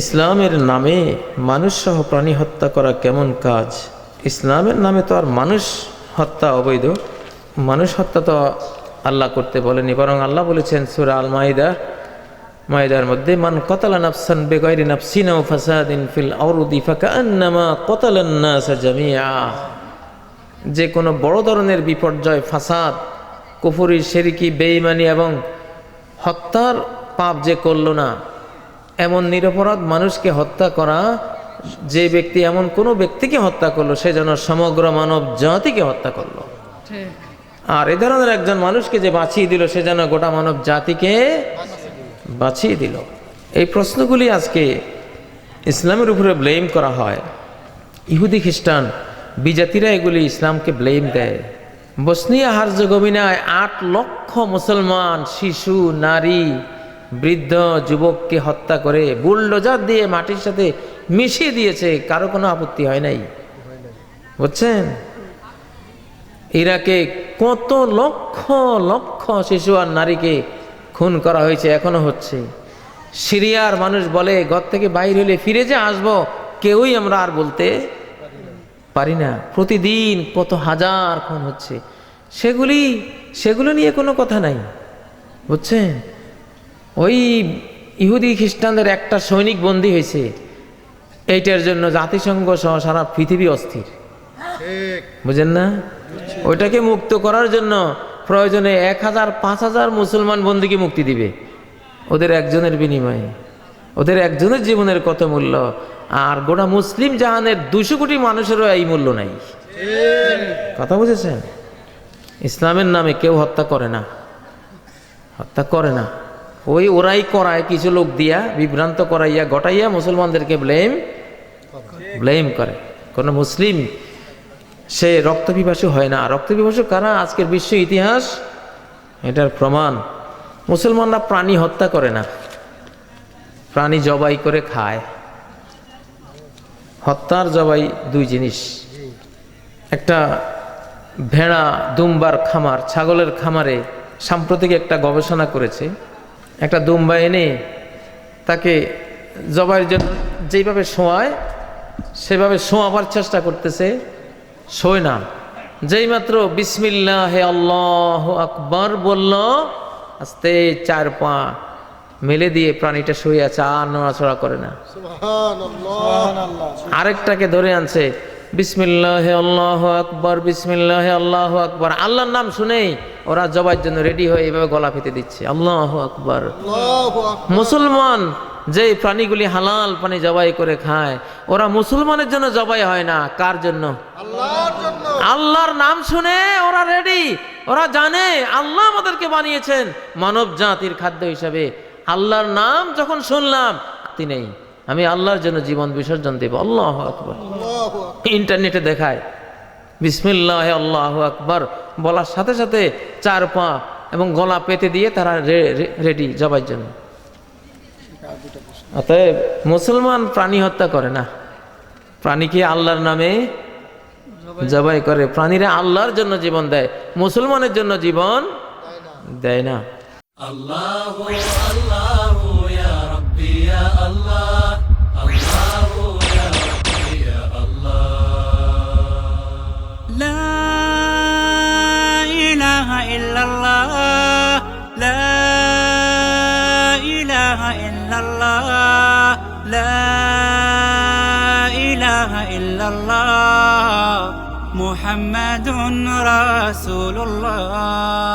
ইসলামের নামে মানুষ সহ প্রাণী হত্যা করা কেমন কাজ? ইসলামের নামে তো আর মানুষ হত্যা অবৈধ। মানুষ হত্যা তো আল্লাহ করতে বলেনি, বরং আল্লাহ বলেছেন সুরা আল মাইদা মাইদার মধ্যে, মান কতালা নাফসান বেগয়রি নাফসিন ফাসাদিন ফিল আউরুদি ফাকান্নামা কতালান নাস জামিয়া যে কোনো বড় ধরনের বিপর্যয়, ফাসাদ কুফুরি শেরিকি বেইমানি এবং হত্যার পাপ যে করল না এমন নিরপরাধ মানুষকে হত্যা করা যে ব্যক্তি এমন কোনো ব্যক্তিকে হত্যা করল সে যেন সমগ্র মানব জাতিকে হত্যা করল। আর এ ধরনের একজন মানুষকে যে বাঁচিয়ে দিল সে যেন গোটা মানব জাতিকে বাঁচিয়ে দিল। এই প্রশ্নগুলি আজকে ইসলামের উপরে ব্লেম করা হয়। ইহুদি খ্রিস্টান বিজাতিরা এগুলি ইসলামকে ব্লেম দেয়। বসনিয়া হার্জগোবিনায় আট লক্ষ মুসলমান, শিশু, নারী, বৃদ্ধ যুবককে হত্যা করে বুলডোজার দিয়ে মাটির সাথে মিশিয়ে দিয়েছে। কারও কোনো আপত্তি হয় নাই। বুঝছেন? ইরাকে কত লক্ষ লক্ষ শিশু আর নারীকে খুন করা হয়েছে, এখনও হচ্ছে। সিরিয়ার মানুষ বলে, ঘর থেকে বাইর হলে ফিরে যে আসব, কেউই আমরা আর বলতে পারি না। প্রতিদিন কত হাজার খুন হচ্ছে। সেগুলি সেগুলো নিয়ে কোনো কথা নাই। বুঝছেন? ওই ইহুদি খ্রিস্টানদের একটা সৈনিক বন্দী হয়েছে। এইটার জন্য জাতিসংঘ সহ সারা পৃথিবী অস্থির। বুঝেন না? ওইটাকে মুক্ত করার জন্য প্রয়োজনে এক হাজার পাঁচ হাজার মুসলমান বন্দীকে মুক্তি দিবে। ওদের একজনের বিনিময়ে। ওদের একজনের জীবনের কত মূল্য? আর গোটা মুসলিম জাহানের দুশো কোটি মানুষেরও এই মূল্য নাই। কথা বুঝেছেন? ইসলামের নামে কেউ হত্যা করে না। হত্যা করে না। ওই ওরাই করায় কিছু লোক দিয়া, বিভ্রান্ত করাইয়া গটাইয়া মুসলমানদেরকে ব্লেম ব্লেম করে। কোন মুসলিম, সে রক্তপিপাসু হয় না। রক্তপিপাসু কারা? আজকের বিশ্ব ইতিহাস, এটার প্রমাণ। মুসলমানরা প্রাণী হত্যা করে না। প্রাণী জবাই করে খায়। হত্যার জবাই দুই জিনিস। একটা ভেড়া, দুম্বার খামার, ছাগলের খামারে সাম্প্রতিক একটা গবেষণা করেছে। একটা দুম্বা এনে তাকে জবাইয়ের জন্য যেইভাবে শোয়ায়, সেভাবে শোয়াবার চেষ্টা করতেছে, শোয় না। যেই মাত্র বিসমিল্লাহ আল্লাহ আকবর বলল, আস্তে চার পা মেলে দিয়ে প্রাণীটা শুয়ে আছে আর নড়াচড়া করে না। আরেকটাকে ধরে আনছে বিসমিল্লাহ আল্লাহ আকবর বিসমিল্লাহ আল্লাহ আকবর। আল্লাহর নাম শুনেই ওরা জবাইয়ের জন্য রেডি হয়ে এভাবে গলা পেতে দিচ্ছে আল্লাহ আকবর। মুসলমান যে প্রাণীগুলি হালাল পানি জবাই করে খায় ওরা মুসলমানের জন্য জবাই হয় না কার জন্য। আল্লাহর নাম শুনে ওরা রেডি ওরা জানে আল্লাহ আমাদেরকে বানিয়েছেন মানব জাতির খাদ্য হিসাবে। আল্লাহর নাম যখন শুনলাম তিনি আমি আল্লাহর জন্য জীবন বিসর্জন দেব। আল্লাহ আকবর। ইন্টারনেটে দেখায় বিসমিল্লাহ আল্লাহ আকবর বলার সাথে সাথে চার পা এবং গলা পেতে দিয়ে তারা রেডি জবাইয়ের জন্য। অতএব মুসলমান প্রাণী হত্যা করে না। প্রাণীকে আল্লাহর নামে জবাই করে। প্রাণীরা আল্লাহর জন্য জীবন দেয়। মুসলমানের জন্য জীবন দেয় না। الله الله يا ربي يا الله الله يا ربي يا الله لا إله إلا الله لا إله إلا الله لا إله إلا الله محمد رسول الله